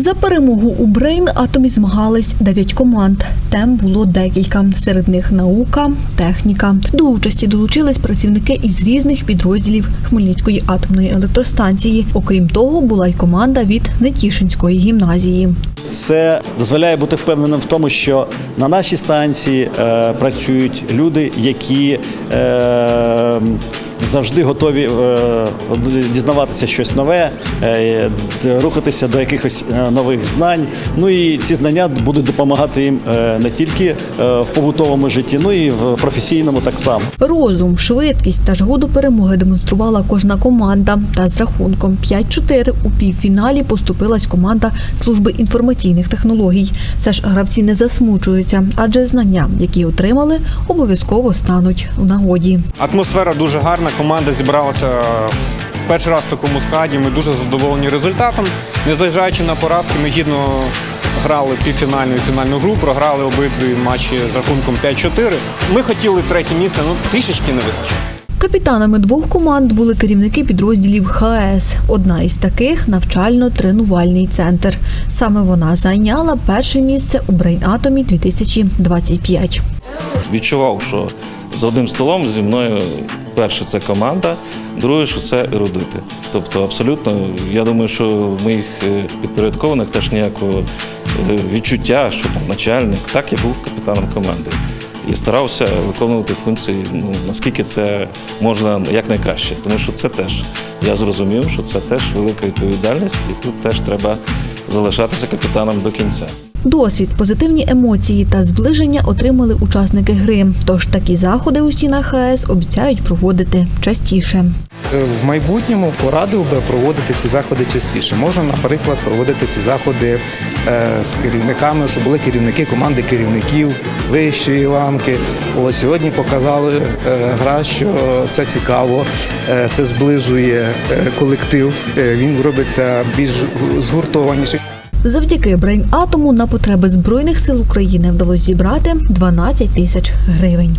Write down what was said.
За перемогу у Брейн Атомі змагались дев'ять команд. Тем було декілька. Серед них наука, техніка. До участі долучились працівники із різних підрозділів Хмельницької атомної електростанції. Окрім того, була й команда від Нетішинської гімназії. Це дозволяє бути впевненим в тому, що на нашій станції е, працюють люди, які е, завжди готові е, дізнаватися щось нове, е, рухатися до якихось е, нових знань. Ну і ці знання будуть допомагати їм не тільки в побутовому житті, ну і в професійному так само. Розум, швидкість та жагу до перемоги демонструвала кожна команда. Та з рахунком 5-4 у півфіналі поступилась команда служби інформаційних технологій. Все ж гравці не засмучуються, адже знання, які отримали, обов'язково стануть у нагоді. Атмосфера дуже гарна. Команда зібралася перший раз в такому складі. Ми дуже задоволені результатом. Незважаючи на поразки, ми гідно грали півфінальну і фінальну гру, програли обидві матчі з рахунком 5-4. Ми хотіли третє місце, ну трішечки не вистачило. Капітанами двох команд були керівники підрозділів ХАЕС. Одна із таких навчально-тренувальний центр. Саме вона зайняла перше місце у Брейн-Атомі 2025. Відчував, що за одним столом зі мною перше це команда, друге, що це ерудити. Тобто, абсолютно, я думаю, що в моїх е, підпорядкованих теж ніякого е, відчуття, що там начальник. Так, я був капітаном команди. І старався виконувати функції, ну, наскільки це можна якнайкраще. Тому що це теж, я зрозумів, що це теж велика відповідальність, і тут теж треба залишатися капітаном до кінця. Досвід, позитивні емоції та зближення отримали учасники гри. Тож такі заходи у стінах ХАЕС обіцяють проводити частіше. Е, В майбутньому порадив би проводити ці заходи частіше. Можна, наприклад, проводити ці заходи е, з керівниками, щоб були керівники команди керівників вищої ланки. Ось сьогодні показали е, гра, що це цікаво, це зближує колектив. Він робиться більш згуртованіший. Завдяки Брейн-Атому на потреби Збройних сил України вдалося зібрати 12 тисяч гривень.